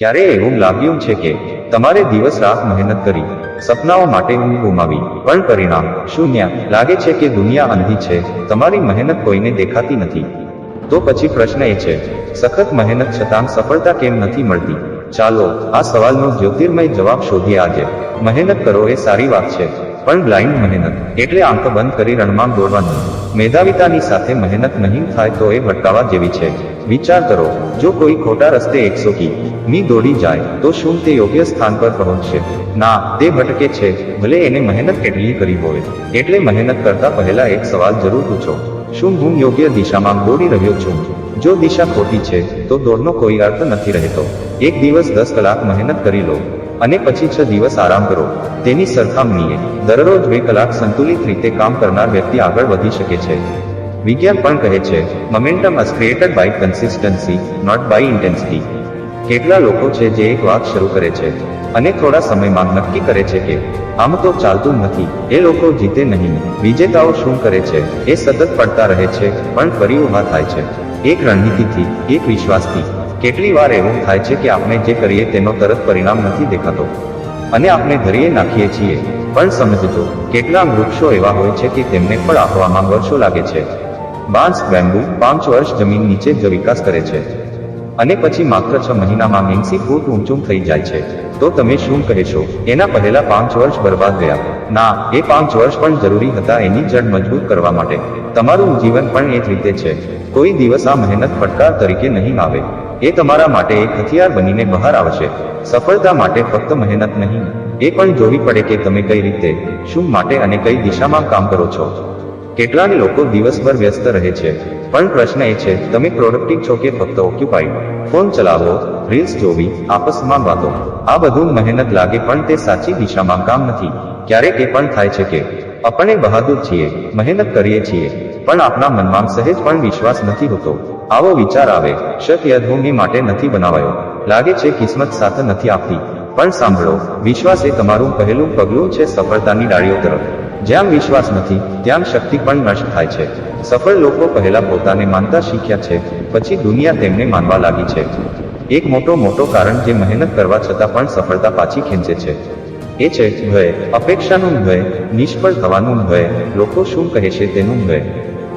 ક્યારે એવું લાગ્યું છે કે તમારે દિવસ રાત મહેનત કરી, સપનાઓ માટે ઊંઘ ગુમાવી, પણ પરિણામ શૂન્ય લાગે છે કે દુનિયા અંધી છે, તમારી મહેનત કોઈને દેખાતી નથી. તો પછી પ્રશ્ન એ છે, સખત મહેનત છતાં સફળતા કેમ નથી મળતી? ચાલો, આ સવાલનો જ્યોતિર્મય જવાબ શોધીએ આજે. મહેનત કરો એ સારી વાત છે, પણ બ્લાઇન્ડ મહેનત, એટલે આંખ બંધ કરી રણમાં દોડવાનું. મેધાવિતાની સાથે મહેનત નહીં થાય તો એ ભટકાવા જેવી છે. વિચાર કરો, જો કોઈ ખોટા રસ્તે એકસો કી મી દોડી જાય, તો શું તે યોગ્ય સ્થાન પર પહોંચશે? ના, તે ભટકે છે, ભલે એને મહેનત કેટલી કરી હોય. એટલે મહેનત કરતા પહેલા એક સવાલ જરૂર પૂછો. શું હું યોગ્ય દિશામાં દોડી રહ્યો છું? જો દિશા ખોટી છે, તો દોડનો કોઈ અર્થ નથી રહેતો. એક દિવસ દસ કલાક મહેનત કરી લો, અને પછી છ દિવસ આરામ કરો. તેની સરખામણીએ, દરરોજ બે કલાક સંતુલિત રીતે કામ કરનાર વ્યક્તિ આગળ વધી શકે છે. વિજ્ઞાન પણ કહે છે momentum is created by consistency not by intensity કેટલા લોકો છે જે એક વાત શરૂ કરે છે અને થોડા સમયમાં નક્કી કરે છે કે આમ તો ચાલતું નથી. એ લોકો જીતે નહીં. વિજેતાઓ શું કરે છે? એ સતત પડતા રહે છે, પણ ફરી ઊભા થાય છે. એક રણનીતિથી, એક વિશ્વાસથી. કેટલી વાર એવું થાય છે કે આપણે જે કરીએ તેનો તરત પરિણામ નથી દેખાતો. અને આપણે ધરીએ નાખીએ છીએ. પણ સમજજો, કેટલા વૃક્ષો એવા હોય છે કે તેમને ફળ આપવામાં વર્ષો લાગે છે. બાંસ બેમ્બુ પાંચ વર્ષ જમીન નીચે જ વિકાસ કરે છે. અને પછી માત્ર છ મહિનામાં એંસી ફૂટ ઊંચું થઈ જાય છે. તો તમે શું કહેશો એના પહેલા પાંચ વર્ષ બરબાદ ગયા ના, એ પાંચ વર્ષ પણ જરૂરી હતા એની જડ મજબૂત કરવા માટે. તમારું જીવન પણ એ જ રીતે છે. કોઈ દિવસ આ મહેનત પડકાર તરીકે નહીં આવે. એ તમારા માટે એક હથિયાર બનીને બહાર આવશે. સફળતા માટે ફક્ત મહેનત નહીં. એ પણ જોવી પડે કે તમે કઈ રીતે, શું માટે અને કઈ દિશામાં કામ કરો છો. કેટલાક લોકો દિવસભર વ્યસ્ત રહે છે. પણ પ્રશ્ન એ છે, તમે પ્રોડક્ટિવ છો કે ફક્ત ઓક્યુપાઈડ ફોન ચલાવો રીલ્સ જોવી, આપસમાં વાતો. આ બધું મહેનત લાગે પણ તે સાચી દિશામાં કામ નથી. ક્યારેક એ પણ થાય છે કે, આપણે બહાદુર છીએ, મહેનત કરીએ છીએ. પણ આપણા મનમાં સહેજ પણ વિશ્વાસ નથી હોતો. આવો વિચાર આવે શક્ય હું માટે નથી બનાવાયો. લાગે છે કિસ્મત સાથ નથી આપતી. પણ સાંભળો, વિશ્વાસ એ તમારું પહેલું પગલું છે સફળતાની ડાળીઓ તરફ. જ્યાં વિશ્વાસ નથી, ત્યાં શક્તિ પણ નષ્ટ થાય છે. સફળ લોકો પહેલા પોતાને માનતા શીખ્યા છે, પછી દુનિયા તેમને માનવા લાગી છે. એક મોટો મોટો કારણ જે મહેનત કરવા છતાં પણ સફળતા પાછી ખેંચે છે, એ છે ભય. અપેક્ષાનું ભય, નિષ્ફળ થવાનું ભય. લોકો શું કહે છે તેનું ભય.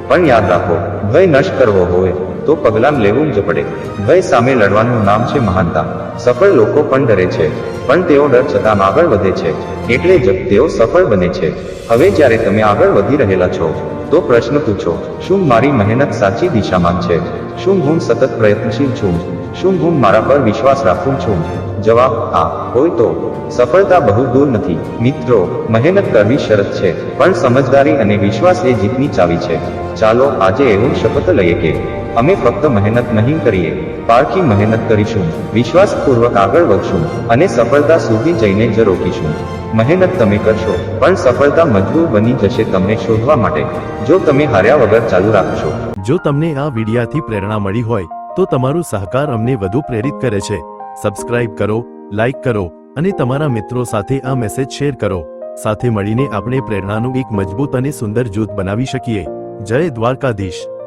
પણ યાદ રાખો, ભય નષ્ટ કરવો હોય તો પગલાં લેવું જ પડે. ભય સામે લડવાનું નામ છે મહાનતા. સફળ લોકો પણ ડરે છે, પણ તેઓ ડર છતાં આગળ વધે છે. એટલે જ તેઓ સફળ બને છે. હવે જ્યારે તમે આગળ વધી રહેલા છો, તો પ્રશ્ન પૂછો, શું મારી મહેનત સાચી દિશામાં છે? શું હું સતત પ્રયત્નશીલ છું? શું હું મારા પર વિશ્વાસ રાખું છું? જવાબ, હા, હોય તો. સફળતા બહુ દૂર નથી. મિત્રો, મહેનત કરવી શરત છે, પણ સમજદારી અને વિશ્વાસ એ જીતની ચાવી છે. ચાલો આજે એવું શપથ લઈએ કે અમે ફક્ત મહેનત નહીં કરીએ, પારખી મહેનત કરીશું, વિશ્વાસપૂર્વક આગળ વધશું અને સફળતા સુધી જઈને જ રોકીશું. મહેનત તમે કરશો, પણ સફળતા મજબૂર બની જશે તમને શોધવા માટે. જો તમે હાર્યા વગર ચાલુ રાખશો. જો તમને આ વિડિયાથી પ્રેરણા મળી હોય, તો તમારું સહકાર અમને વધુ પ્રેરિત કરે છે. સબસ્ક્રાઇબ કરો, લાઇક કરો અને તમારા મિત્રો સાથે આ મેસેજ શેર કરો. સાથે મળીને આપણે પ્રેરણાનું એક મજબૂત અને સુંદર જૂથ બનાવી શકીએ. જય દ્વારકાધીશ.